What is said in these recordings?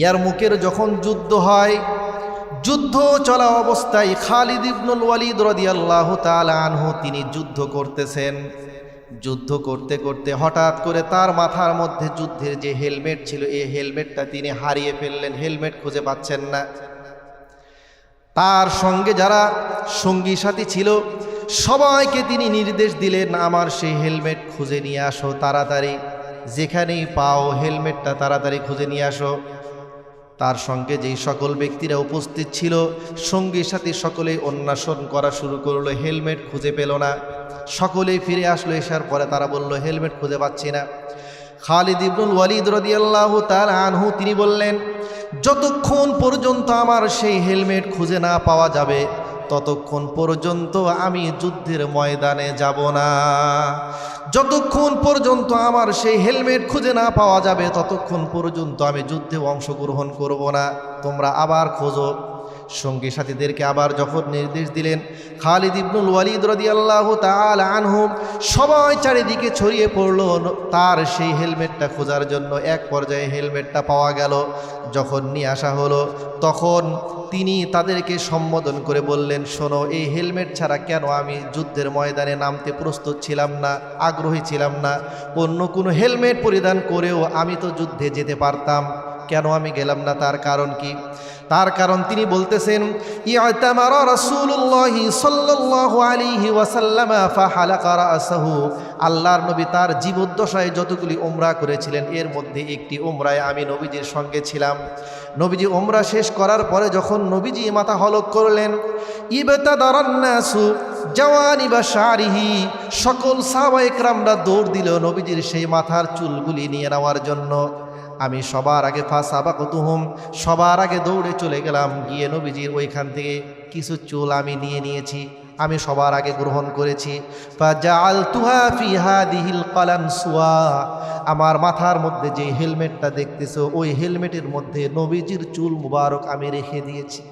ইয়ার মুখের যখন যুদ্ধ হয়, যুদ্ধ চলা অবস্থায় খালিদ ইবনুল ওয়ালিদ রদিয়াল্লাহ আনহু তিনি যুদ্ধ করতেছেন। যুদ্ধ করতে করতে হঠাৎ করে তার মাথার মধ্যে যুদ্ধের যে হেলমেট ছিল, এই হেলমেটটা তিনি হারিয়ে ফেললেন, হেলমেট খুঁজে পাচ্ছেন না। তার সঙ্গে যারা সঙ্গী সাথী ছিল, সবাইকে তিনি নির্দেশ দিলেন, আমার সেই হেলমেট খুঁজে নিয়ে আসো তাড়াতাড়ি। যেখানেই পাও হেলমেটটা তাড়াতাড়ি খুঁজে নিয়ে আসো। তার সঙ্গে যেই সকল ব্যক্তিরা উপস্থিত ছিল সঙ্গী সাথে সকলেই অন্বেষণ করা শুরু করল, হেলমেট খুঁজে পেল না। সকলেই ফিরে আসলো এসার পরে তারা বলল, হেলমেট খুঁজে পাচ্ছি না। খালিদ ইবনুল ওয়ালিদ রদিয়াল্লাহু তার আনহু, তিনি বললেন, যতক্ষণ পর্যন্ত আমার সেই হেলমেট খুঁজে না পাওয়া যাবে, ততক্ষণ পর্যন্ত আমি যুদ্ধের ময়দানে যাব না। যতক্ষণ পর্যন্ত আমার সেই হেলমেট খুঁজে না পাওয়া যাবে, ততক্ষণ পর্যন্ত আমি যুদ্ধে অংশগ্রহণ করব না। তোমরা আবার খোঁজো। সঙ্গী সাথীদেরকে আবার যখন নির্দেশ দিলেন, খালিদ ইবনুল ওয়ালিদ রদিয়াল্লাহু তাআলা আনহু সবাই চারিদিকে ছড়িয়ে পড়ল। তার সেই হেলমেটটা খোঁজার জন্য এক পর্যায়ে হেলমেটটা পাওয়া গেল। যখন নিয়ে আসা হলো, তখন তিনি তাদেরকে সম্বোধন করে বললেন, শোনো, এই হেলমেট ছাড়া কেন আমি যুদ্ধের ময়দানে নামতে প্রস্তুত ছিলাম না, আগ্রহী ছিলাম না? অন্য কোনো হেলমেট পরিধান করেও আমি তো যুদ্ধে যেতে পারতাম। কেন আমি গেলাম না? তার কারণ কি? তার কারণ তিনি বলতেছেন ওয়াসাল্লাম আল্লাহর নবী তার জীবদ্দশায় যতগুলি উমরা করেছিলেন, এর মধ্যে একটি উমরায় আমি নবীজির সঙ্গে ছিলাম। নবীজি উমরা শেষ করার পরে যখন নবীজি মাথা হলক করলেন ইবতাদারান্নাসু জওয়ানি বা শারিহি সকল সাহাবা দৌড় দিল নবীজির সেই মাথার চুলগুলি নিয়ে নেওয়ার জন্য। আমি সবার আগে ফাঁসাবা কতুহম সবার আগে দৌড়ে চলে গেলাম, গিয়ে নবীজির ওইখান থেকে কিছু চুল আমি নিয়ে নিয়েছি, আমি সবার আগে গ্রহণ করেছি। আমার মাথার মধ্যে যে হেলমেটটা দেখতেছো, ওই হেলমেটের মধ্যে নবীজির চুল মুবারক আমি রেখে দিয়েছি।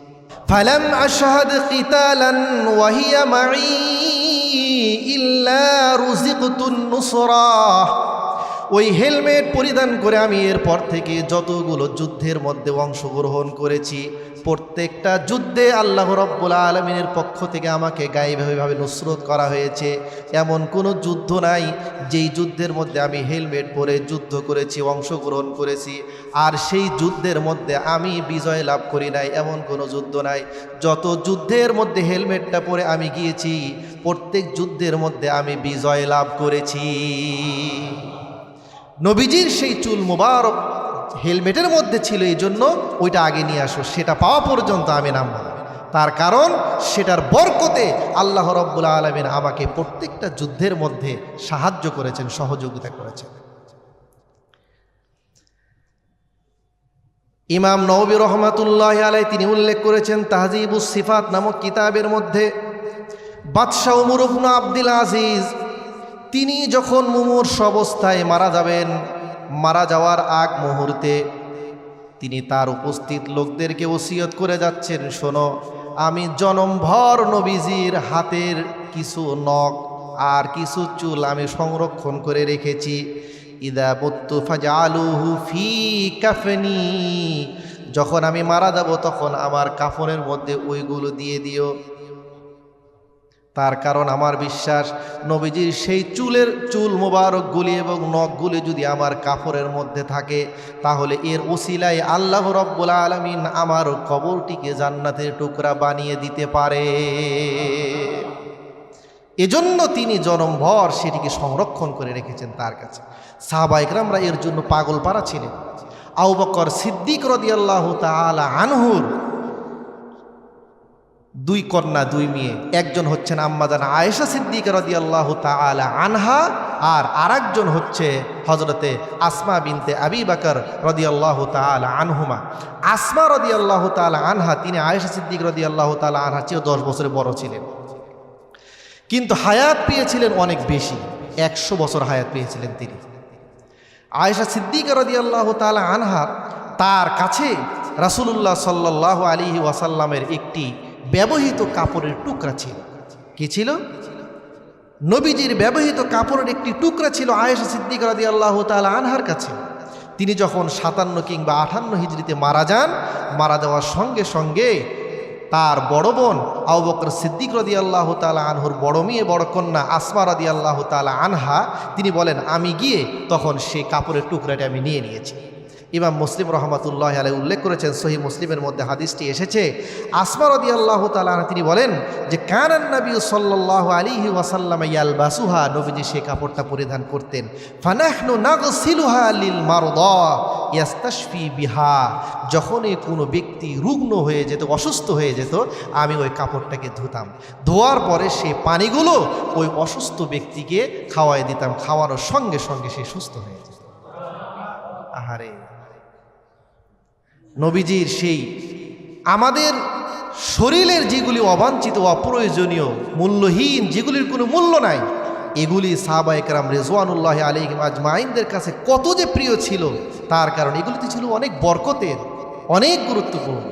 ফালাম আশহাদ কিতালান ওয়াহিয়া মাই ইল্লা রুজিকতুন নুসরা ওই হেলমেট পরিধান করে আমি এরপর থেকে যতগুলো যুদ্ধের মধ্যে অংশগ্রহণ করেছি, প্রত্যেকটা যুদ্ধে আল্লাহ রব্বুল আলমিনের পক্ষ থেকে আমাকে গায়েভাবে নুসরত করা হয়েছে। এমন কোনো যুদ্ধ নাই, যেই যুদ্ধের মধ্যে আমি হেলমেট পরে যুদ্ধ করেছি, অংশগ্রহণ করেছি। আর সেই যুদ্ধের মধ্যে আমি বিজয় লাভ করি নাই, এমন কোনো যুদ্ধ নাই। যত যুদ্ধের মধ্যে হেলমেটটা পরে আমি গিয়েছি, প্রত্যেক যুদ্ধের মধ্যে আমি বিজয় লাভ করেছি। নবীজির সেই চুল মোবারক হেলমেটের মধ্যে ছিল এই জন্য ওইটা আগে নিয়ে আসো, সেটা পাওয়া পর্যন্ত আমি নামব তার কারণ সেটার বরকতে আল্লাহ রব্বুল আলমিন আমাকে প্রত্যেকটা যুদ্ধের মধ্যে সাহায্য করেছেন, সহযোগিতা করেছেন। ইমাম নবী রহমাতুল্লাহ আলাই তিনি উল্লেখ করেছেন, তাহজিবুস সিফাত নামক কিতাবের মধ্যে, বাদশাহ উমর আব্দুল আজিজ তিনি যখন মুমূর্ষ অবস্থায় মারা যাবেন, মারা যাওয়ার আগ মুহূর্তে তিনি তার উপস্থিত লোকদেরকে ওসিয়ত করে যাচ্ছেন, শোনো, আমি জনমভর নবীজির হাতের কিছু নখ আর কিছু চুল আমি সংরক্ষণ করে রেখেছি। ইদা বত্তু ফাজা আলুহু ফি কাফেনি। যখন আমি মারা যাব, তখন আমার কাফনের মধ্যে ওইগুলো দিয়ে দিও। তার কারণ আমার বিশ্বাস, নবীজির সেই চুলের চুল মোবারকগুলি এবং নখগুলি যদি আমার কাপড়ের মধ্যে থাকে, তাহলে এর ওসিলায় আল্লাহ রব্বুল আলমিন আমার কবরটিকে জান্নাতের টুকরা বানিয়ে দিতে পারে। এজন্য তিনি জনমভর সেটিকে সংরক্ষণ করে রেখেছেন তার কাছে। সাহাবাইকরামরা এর জন্য পাগল পাড়া ছিলেন আউবকর সিদ্দিক রদিয়াল্লাহ তালা আনহুর দুই কন্যা, দুই মেয়ে। একজন হচ্ছেন আম্মাজান আয়েশা সিদ্দিক রদি আল্লাহ তালা আনহা আর আরেকজন হচ্ছে হজরতে আসমা বিনতে আবি বাকর রদি আল্লাহ তালা আনহুমা। আসমা রদি আল্লাহ তালা আনহা, তিনি আয়েশা সিদ্দিক রদি আল্লাহ তালা আনহা চেয়েও দশ বছরে বড় ছিলেন। কিন্তু হায়াত পেয়েছিলেন অনেক বেশি, একশো বছর হায়াত পেয়েছিলেন তিনি। আয়েশা সিদ্দিক রদি আল্লাহ তালা আনহা তার কাছে রাসুলুল্লাহ সাল্লাহ আলী ওয়াসাল্লামের একটি ব্যবহৃত কাপড়ের টুকরা ছিল। কি ছিল? নবীজির ব্যবহৃত কাপড়ের একটি টুকরা ছিল আয়েশা সিদ্দিক রাদি আল্লাহ তালা আনহার কাছে। তিনি যখন সাতান্ন কিংবা আঠান্ন হিজড়িতে মারা যান, মারা যাওয়ার সঙ্গে সঙ্গে তার বড় বোন আবু বকর সিদ্দিক রদি আল্লাহ তালা আনহুর বড় মেয়ে, বড় কন্যা আসমা রদি আল্লাহ তালা আনহা, তিনি বলেন, আমি গিয়ে তখন সেই কাপড়ের টুকরাটি আমি নিয়ে নিয়েছি। ইমাম মুসলিম রহমতুল্লাহ আলাই উল্লেখ করেছেন সহি মুসলিমের মধ্যে হাদিসটি এসেছে। আসমা রদি আল্লাহ তালা তিনি বলেন যে, কানান নবী সাল্লাহ আলিহি ওয়াসাল্লাম ইয়াল বাসুহা নবীজি সে কাপড়টা পরিধান করতেন। ফানাহনু নাগসিলুহা লিল মারদা ইয়াস্তাশফি বিহা যখনই কোনো ব্যক্তি রুগ্ন হয়ে যেত, অসুস্থ হয়ে যেত, আমি ওই কাপড়টাকে ধুতাম। ধোয়ার পরে সে পানিগুলো ওই অসুস্থ ব্যক্তিকে খাওয়াই দিতাম, খাওয়ানোর সঙ্গে সঙ্গে সে সুস্থ হয়ে যেত। আহারে! নবীজির সেই আমাদের শরীরের যেগুলি অবাঞ্ছিত, অপ্রয়োজনীয়, মূল্যহীন, যেগুলির কোনো মূল্য নাই, এগুলি সাহাবা একরাম রেজওয়ানুল্লাহ আলিম আজমাইনদের কাছে কত যে প্রিয় ছিল, তার কারণ এগুলিতে ছিল অনেক বরকতের, অনেক গুরুত্বপূর্ণ।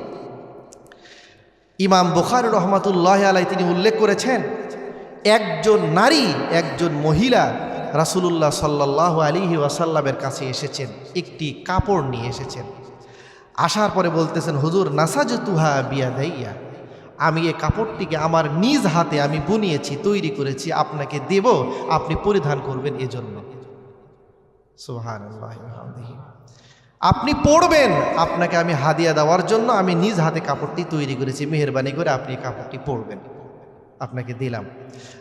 ইমাম বুখার রহমাতুল্লাহ আলাই তিনি উল্লেখ করেছেন, একজন নারী, একজন মহিলা রাসুলুল্লাহ সাল্লাহ আলিহি ওয়াসাল্লামের কাছে এসেছেন, একটি কাপড় নিয়ে এসেছেন। আসার পরে বলতেছেন, হুজুর নাসাজ তুহা বিয়া দাইয়া আমি এই কাপড়টিকে আমার নিজ হাতে আমি বুনিয়েছি, তৈরি করেছি, আপনাকে দেব, আপনি পরিধান করবেন এজন্য। বিহামদিহি। আপনি পড়বেন আপনাকে আমি হাদিয়া দেওয়ার জন্য আমি নিজ হাতে কাপড়টি তৈরি করেছি, মেহরবানি করে আপনি কাপড়টি পরবেন। আপনাকে দিলাম।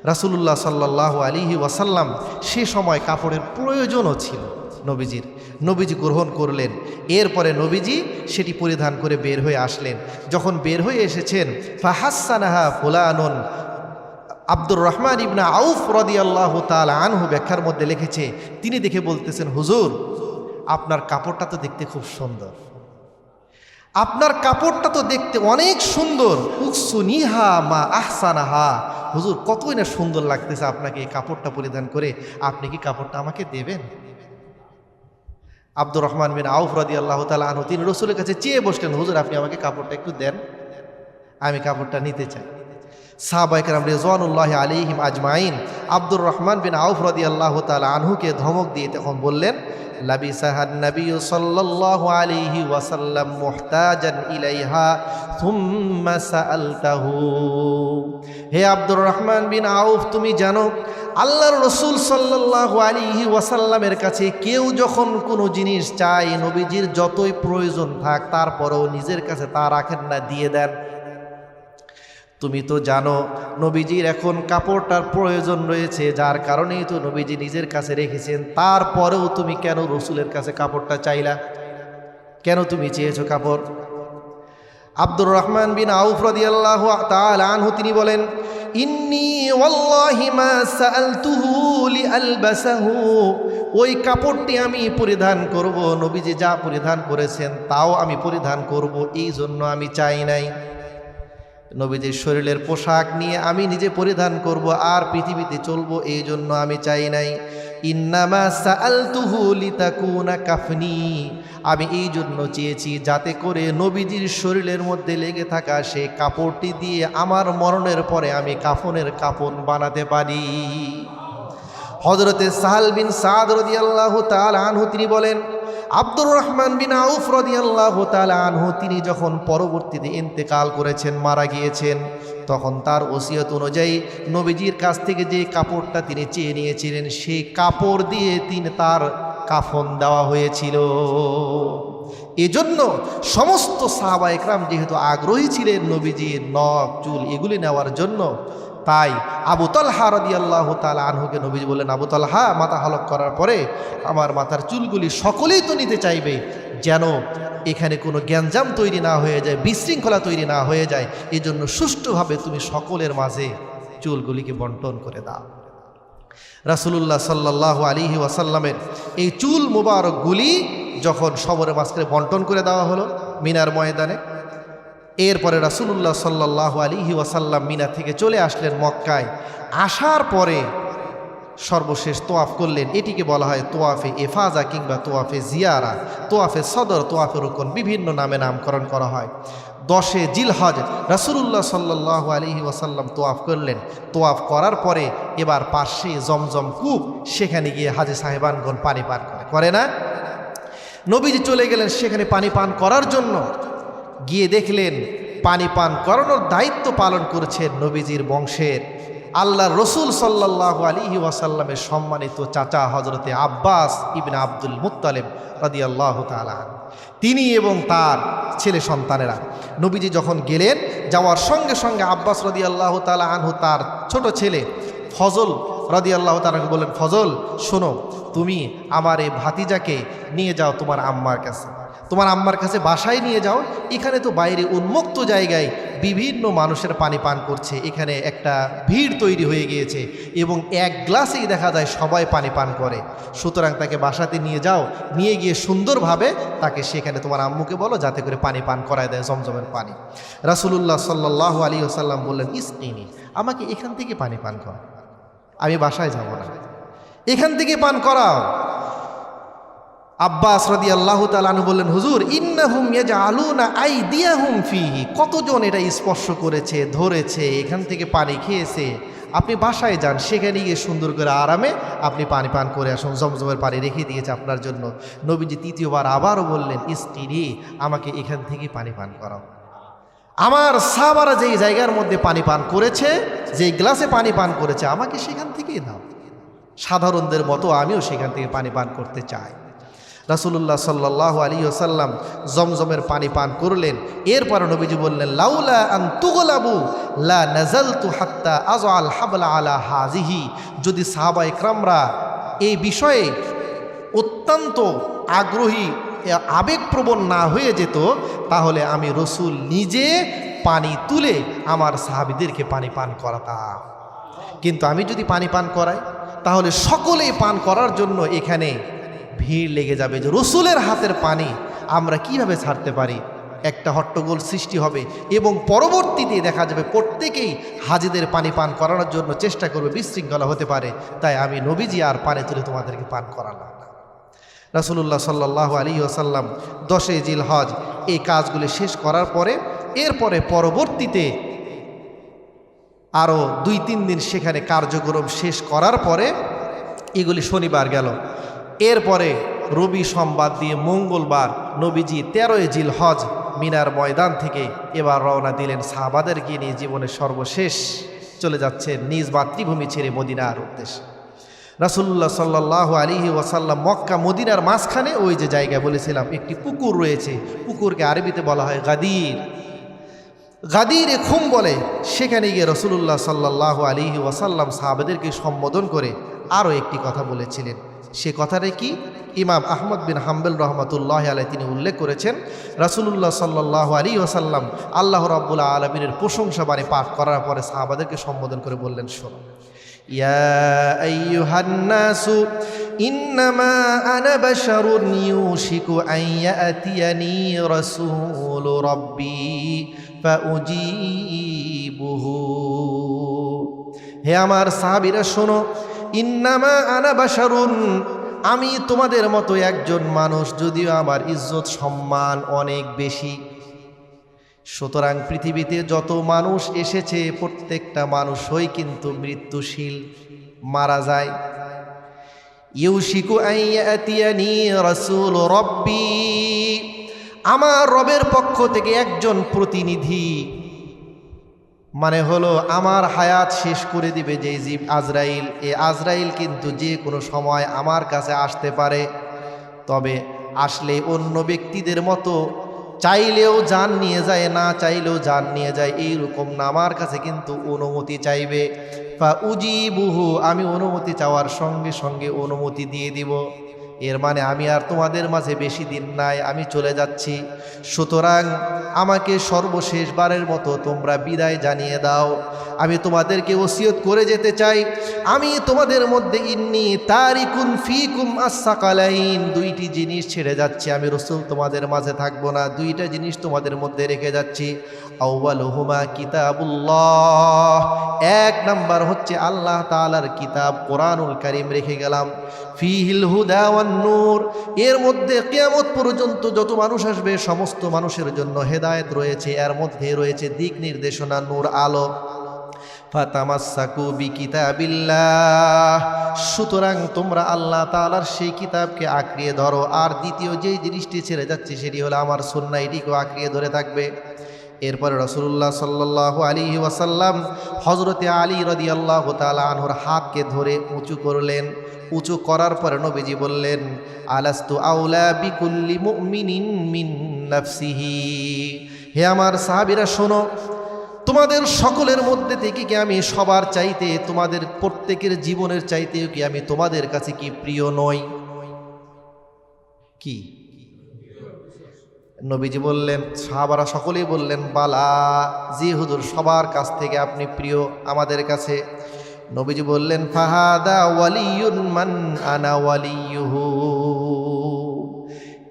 রাসুলুল্লাহ সাল্লাহ আলিহি ওয়াসাল্লাম সে সময় কাপড়ের প্রয়োজনও ছিল। নবীজির। নবীজি গ্রহণ করলেন। এরপরে নবীজি সেটি পরিধান করে বের হয়ে আসলেন। যখন বের হয়ে এসেছেন, ফাহাসানাহা ফুলানন। আব্দুর রহমান ইবনা আউফ রদি আল্লাহ তাল আনহু ব্যাখ্যার মধ্যে লিখেছে, তিনি দেখে বলতেছেন, হুজুর, আপনার কাপড়টা তো দেখতে খুব সুন্দর। আপনার কাপড়টা তো দেখতে অনেক সুন্দর। উকসুনিহা মা আহসানাহা। হুজুর, কতই না সুন্দর লাগতেছে আপনাকে এই কাপড়টা পরিধান করে। আপনি কি কাপড়টা আমাকে দেবেন? আব্দুর রহমান বিন আউফ রাদি আল্লাহ তালা আনহু, তিনি রসুলের কাছে চেয়ে বসলেন, হুজুর, আপনি আমাকে কাপড়টা একটু দেন, আমি কাপড়টা নিতে চাই। সাহবাইকরাম রেজওয়ানুল্লাহ আলিহিম আজমাইন, আব্দুর রহমান বিন আউফ রাদি আল্লাহ তালা আনহুকে ধমক দিয়ে তখন বললেন লাবি সাহাদ নবী সাল্লাল্লাহু আলাইহি ওয়াসাল্লাম মুহতাজান ইলাইহা থুম্মা সাআলতাহু। হে আব্দুর রহমান বিন আউফ, তুমি জানো, আল্লাহর রসুল সাল্লাল্লাহু আলাইহি ওয়াসাল্লামের কাছে কেউ যখন কোনো জিনিস চায়, নবীজির যতই প্রয়োজন থাক, তারপরেও নিজের কাছে তা রাখেন না, দিয়ে দেন। তুমি তো জানো, নবীজির এখন কাপড়টার প্রয়োজন রয়েছে, যার কারণেই তো নবীজি নিজের কাছে রেখেছেন। তারপরেও তুমি কেন রসুলের কাছে কাপড়টা চাইলা? কেন তুমি চেয়েছো কাপড়? আব্দুর রহমান বিন আউফ রাদিয়াল্লাহু তাআলা আনহু, তিনি বলেন ওই কাপড়টি আমি পরিধান করব, নবীজি যা পরিধান করেছেন তাও আমি পরিধান করব এই জন্য আমি চাই নাই। নবীজির শরীরের পোশাক নিয়ে আমি নিজে পরিধান করব, আর পৃথিবীতে চলব এই জন্য আমি চাই নাই। কাফনি। আমি এই জন্য চেয়েছি যাতে করে নবীজির শরীরের মধ্যে লেগে থাকা সেই কাপড়টি দিয়ে আমার মরণের পরে আমি কাফনের কাপন বানাতে পারি। হজরতে সাহাল বিন সাদ রদি তাল আনহু, তিনি বলেন আব্দুর রহমান বিন আউফ রদি আল্লাহ তাল আনহু, তিনি যখন পরবর্তীতে ইন্তেকাল করেছেন, মারা গিয়েছেন, তখন তার ওসিয়ত অনুযায়ী নবীজির কাছ থেকে যে কাপড়টা তিনি চেয়ে নিয়েছিলেন, সেই কাপড় দিয়ে তিনি তার কাফন দেওয়া হয়েছিল। এজন্য সমস্ত সাহাবা একরাম যেহেতু আগ্রহী ছিলেন নবীজির নখ, চুল এগুলি নেওয়ার জন্য তাই আবু তালহা রদি আল্লাহ তালা আনহুকে নবীজি বললেন, আবু তালহা, মাথা হালক করার পরে আমার মাথার চুলগুলি সকলেই তো নিতে চাইবে, যেন এখানে কোনো জ্ঞানজাম তৈরি না হয়ে যায়, বিশৃঙ্খলা তৈরি না হয়ে যায়। এই জন্য সুষ্ঠুভাবে তুমি সকলের মাঝে চুলগুলিকে বন্টন করে দাও। রাসুলুল্লাহ সাল্লাহ আলিহি ওয়াসাল্লামের এই চুল মুবারকগুলি যখন সবরের মাঝখানে বন্টন করে দেওয়া হলো, মিনার ময়দানে এরপরে রাসুলুল্লাহ সাল্লাহ আলিহি ওয়াসাল্লাম মিনা থেকে চলে আসলেন মক্কায়। আসার পরে সর্বশেষ তোয়াফ করলেন। এটিকে বলা হয় তোয়াফে এফাজা কিংবা তোয়াফে জিয়ারা। তোয়াফে সদর, তোয়াফে রুকন বিভিন্ন নামে নামকরণ করা হয়। দশে জিলহজ, রাসুলুল্লাহ সাল্লাহ আলহি ওয়াসাল্লাম তোয়াফ করলেন। তোয়াফ করার পরে এবার পার্শ্বে জমজম কূপ, সেখানে গিয়ে হাজে সাহেবানগণ পানি পান করে। করে না? নবীজি চলে গেলেন সেখানে পানি পান করার জন্য। গিয়ে দেখলেন পানি পান করানোর দায়িত্ব পালন করেছেন নবীজির বংশের। আল্লাহ রসুল সাল্লাহ আলী ওয়াসাল্লামের সম্মানিত চাচা হজরতে আব্বাস ইবিন আব্দুল মুতালেব রাদি আল্লাহ তিনি এবং তার ছেলে সন্তানেরা। নবীজি যখন গেলেন, যাওয়ার সঙ্গে সঙ্গে আব্বাস রদি আল্লাহ তালা আনহু তার ছোট ছেলে ফজল রদি আল্লাহ তালাকে বললেন, ফজল, শোনো, তুমি আমার এই ভাতিজাকে নিয়ে যাও তোমার আম্মার কাছে। তোমার আম্মার কাছে বাসায় নিয়ে যাও। এখানে তো বাইরে উন্মুক্ত জায়গায় বিভিন্ন মানুষের পানি পান করছে। এখানে একটা ভিড় তৈরি হয়ে গিয়েছে এবং এক গ্লাসেই দেখা যায় সবাই পানি পান করে। সুতরাং তাকে বাসাতে নিয়ে যাও, নিয়ে গিয়ে সুন্দরভাবে তাকে সেখানে তোমার আম্মুকে বলো, যাতে করে পানি পান করায় দেয়, জমজমের পানি। রাসুলুল্লাহ সাল্লাহ আলী আসাল্লাম বললেন, ইসকিনি, আমাকে এখান থেকে পানি পান কর। আমি বাসায় যাব না। এখান থেকে পান করাও। আব্বাস রাদি আল্লাহ তালু বললেন, হুজুর, ইন্নাহুম আলুনা আই দিয়াহুম ফিহি। কতজন এটা স্পর্শ করেছে, ধরেছে, এখান থেকে পানি খেয়েছে? আপনি বাসায় যান, সেখানে গিয়ে সুন্দর করে আরামে আপনি পানি পান করে আসুন, জমজমের পানি রেখে দিয়েছে আপনার জন্য। নবীজি তৃতীয়বার আবারও বললেন স্ত্রী আমাকে এখান থেকে পানি পান করাও। আমার সাবারা যেই জায়গার মধ্যে পানি পান করেছে, যেই গ্লাসে পানি পান করেছে, আমাকে সেখান থেকেই দাও। সাধারণদের মতো আমিও সেখান থেকে পানি পান করতে চাই। রাসুল্লাহ সাল্লাহ আলী ওসাল্লাম জমজমের পানি পান করলেন। এরপর নবীজি বললেন, লাউলা আন তুগলাবু, লা নাজাল তু হাত্তা আজ আল হাবলা আলা হাজিহি যদি সাহাবা ইকরামরা এই বিষয়ে অত্যন্ত আগ্রহী আবেগপ্রবণ না হয়ে যেত, তাহলে আমি রসুল নিজে পানি তুলে আমার সাহাবিদেরকে পানি পান করাতাম। কিন্তু আমি যদি পানি পান করাই, তাহলে সকলেই পান করার জন্য এখানে ভিড় লেগে যাবে যে রসুলের হাতের পানি আমরা কীভাবে ছাড়তে পারি? একটা হট্টগোল সৃষ্টি হবে এবং পরবর্তীতে দেখা যাবে প্রত্যেকেই হাজিদের পানি পান করানোর জন্য চেষ্টা করবে, বিশৃঙ্খলা হতে পারে। তাই আমি নবীজি আর পানি তুলে তোমাদেরকে পান করালাম। রাসুলুল্লাহ সাল্লাহ আলী আসাল্লাম দশে জিল হজ এই কাজগুলি শেষ করার পরে, এরপরে পরবর্তীতে আরও দুই তিন দিন সেখানে কার্যক্রম শেষ করার পরে এগুলি শনিবার গেল। এরপরে রবি সোমবার দিয়ে মঙ্গলবার নবীজি তেরোই জিল হজ মিনার ময়দান থেকে এবার রওনা দিলেন সাহাবাদেরকে নিয়ে জীবনের সর্বশেষ চলে যাচ্ছে নিজ মাতৃভূমি ছেড়ে মদিনার উদ্দেশ্যে। রাসুল্লাহ সাল্লাহ আলিহি ওয়াসাল্লাম মক্কা, মদিনার মাঝখানে ওই যে জায়গায় বলেছিলাম, একটি পুকুর রয়েছে। পুকুরকে আরবিতে বলা হয় গাদির। গাদির এ খুম বলে, সেখানে গিয়ে রসুল্লাহ সাল্লাহ আলিহি ওয়াসাল্লাম সাহাবেদেরকে সম্বোধন করে আরও একটি কথা বলেছিলেন। সে কথাটা কি ইমাম আহমদ বিন হাম্বেল রহমতুল্লাহ আলাই তিনি উল্লেখ করেছেন রাসুলুল্লাহ সাল্লাহ আলী ওসাল্লাম আল্লাহ রাবুল্লাহ আলমিনের প্রশংসা বাণী পাঠ করার পরে সাহাবাদেরকে সম্বোধন করে বললেন শোনো يا أيها الناس إنما أنا بشر يوشك أن يأتيني رسول ربي فأجيبه হে আমার সাহাবিরা শোনো ইন্নামা আনা বাসারুন আমি তোমাদের মতো একজন মানুষ, যদিও আমার ইজ্জত সম্মান অনেক বেশি। সুতরাং পৃথিবীতে যত মানুষ এসেছে, প্রত্যেকটা মানুষই কিন্তু মৃত্যুশীল, মারা যায়। ইউশিকু আইয়াতিয়ানি রাসূল রব্বি। আমার রবের পক্ষ থেকে একজন প্রতিনিধি মানে হলো আমার হায়াত শেষ করে দিবে যে জীব আজরাইল। এ আজরাইল কিন্তু যে কোনো সময় আমার কাছে আসতে পারে। তবে আসলে অন্য ব্যক্তিদের মতো চাইলেও যান নিয়ে যায়, না চাইলেও যান নিয়ে যায়, এইরকম না। আমার কাছে কিন্তু অনুমতি চাইবে। বা উজি বুহু আমি অনুমতি চাওয়ার সঙ্গে সঙ্গে অনুমতি দিয়ে দিব। এর মানে আমি আর তোমাদের মাঝে বেশি দিন নাই, আমি চলে যাচ্ছি। সুতরাং আমাকে সর্বশেষবারের মতো তোমরা বিদায় জানিয়ে দাও। আমি তোমাদেরকে ওসিয়ত করে যেতে চাই। আমি তোমাদের মধ্যে ইন্নি তারিকুন ফিকুম আসাকালাইন দুইটি জিনিস ছেড়ে যাচ্ছি, আমি রসুল তোমাদের মাঝে থাকব না। দুইটা জিনিস তোমাদের মধ্যে রেখে যাচ্ছি। আউ্বালহুমা কিতাবুল্লাহ। এক নাম্বার হচ্ছে আল্লাহ তালার কিতাব কোরআনুল করিম রেখে গেলাম। ফিহিল হুদাওয়ান নূর। এর মধ্যে কেয়ামত পর্যন্ত যত মানুষ আসবে, সমস্ত মানুষের জন্য হেদায়েত রয়েছে। এর মধ্যে রয়েছে দিক নির্দেশনা, নূর আলো। সুতরাং তোমরা আল্লাহ তাআলার সেই কিতাবকে আঁকড়িয়ে ধরো। আর দ্বিতীয় যেই জিনিসটি ছেড়ে যাচ্ছে, সেটি হলো আমার সুন্নাহ, এটিকেও আঁকড়িয়ে ধরে থাকবে। এরপরে রসুল্লাহ সাল্লাহ আলী ওয়াসাল্লাম হজরতে আলী রদি আল্লাহ তালা আনহর হাতকে ধরে উঁচু করলেন। উঁচু করার পরে নবীজি বললেন, আলাস্তু আউলা বিকুল্লি মুমিনিন মিন হে আমার সাহাবিরা, শোনো, তোমাদের সকলের মধ্যে থেকে কি আমি সবার চাইতে, তোমাদের প্রত্যেকের জীবনের চাইতেও কি আমি তোমাদের কাছে কি প্রিয় নই? কি? নবীজি বললেন, সাহাবারা সকলেই বললেন, বালা, জি হুজুর, সবার কাছ থেকে আপনি প্রিয় আমাদের কাছে। নবীজি বললেন, ফাহাদা ওয়ালিউন মান আনা ওয়ালিউহু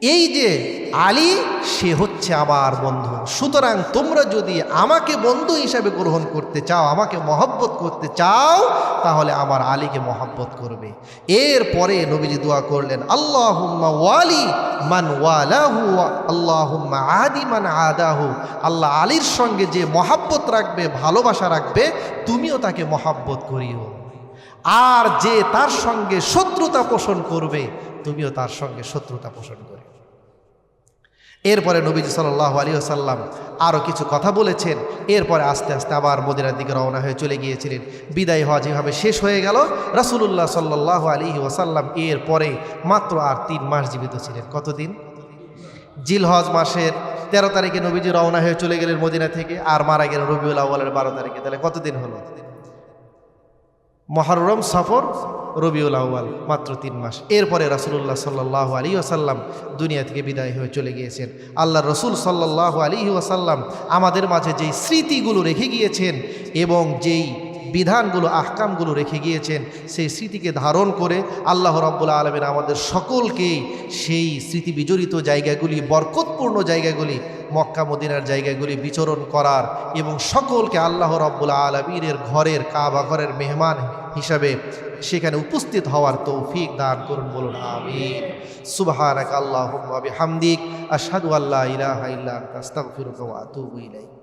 এই যে আলী, সে হচ্ছে আমার বন্ধু। সুতরাং তোমরা যদি আমাকে বন্ধু হিসাবে গ্রহণ করতে চাও, আমাকে মহব্বত করতে চাও, তাহলে আমার আলীকে মহব্বত করবে। এরপরে নবীজি দোয়া করলেন, আল্লাহুম্মা ওয়ালি মান ওয়ালাহু আল্লাহুম্মা আদি মান আদাহু। আল্লাহ আলীর সঙ্গে যে মহাব্বত রাখবে, ভালোবাসা রাখবে, তুমিও তাকে মহাব্বত করিও। আর যে তার সঙ্গে শত্রুতা পোষণ করবে, তুমিও তার সঙ্গে শত্রুতা পোষণ করবে। এরপরে নবীজি সাল্লাহ আলী আসাল্লাম আরও কিছু কথা বলেছেন। এরপরে আস্তে আস্তে আবার মদিনার দিকে রওনা হয়ে চলে গিয়েছিলেন। বিদায় হওয়া যেভাবে শেষ হয়ে গেল, রাসুলুল্লাহ সাল্লাহ আলী ওয়াসাল্লাম এরপরে মাত্র আর তিন মাস জীবিত ছিলেন। কতদিন? জিলহজ মাসের তেরো তারিখে নবীজি রওনা হয়ে চলে গেলেন মদিনা থেকে, আর মারা গেলেন রবিউল আউ্বালের বারো তারিখে। তাহলে কতদিন হলো? মহরম সফর রবিউল আউ্বাল মাত্র তিন মাস। এরপরে রাসুল্লাহ সাল্লাহ আলী আসাল্লাম দুনিয়া থেকে বিদায় হয়ে চলে গিয়েছেন। আল্লাহ রসুল সাল্লাহ আলী আসাল্লাম আমাদের মাঝে যেই স্মৃতিগুলো রেখে গিয়েছেন এবং যেই বিধানগুলো, আহকামগুলো রেখে গিয়েছেন, সেই স্মৃতিকে ধারণ করে আল্লাহ রব্বুল্লা আলমেন আমাদের সকলকেই সেই স্মৃতি বিজড়িত জায়গাগুলি, বরকতপূর্ণ জায়গাগুলি মক্কা মদিনার জায়গাগুলি বিচরণ করার এবং সকলকে আল্লাহ রব্বুল আলমীরের ঘরের কাবা ঘরের মেহমান হিসাবে সেখানে উপস্থিত হওয়ার তৌফিক দান করুন, বলুন, আমিন। সুবহানাক আল্লাহুম্মা বিহামদিক, আশহাদু আল্লা ইলাহা আতুবু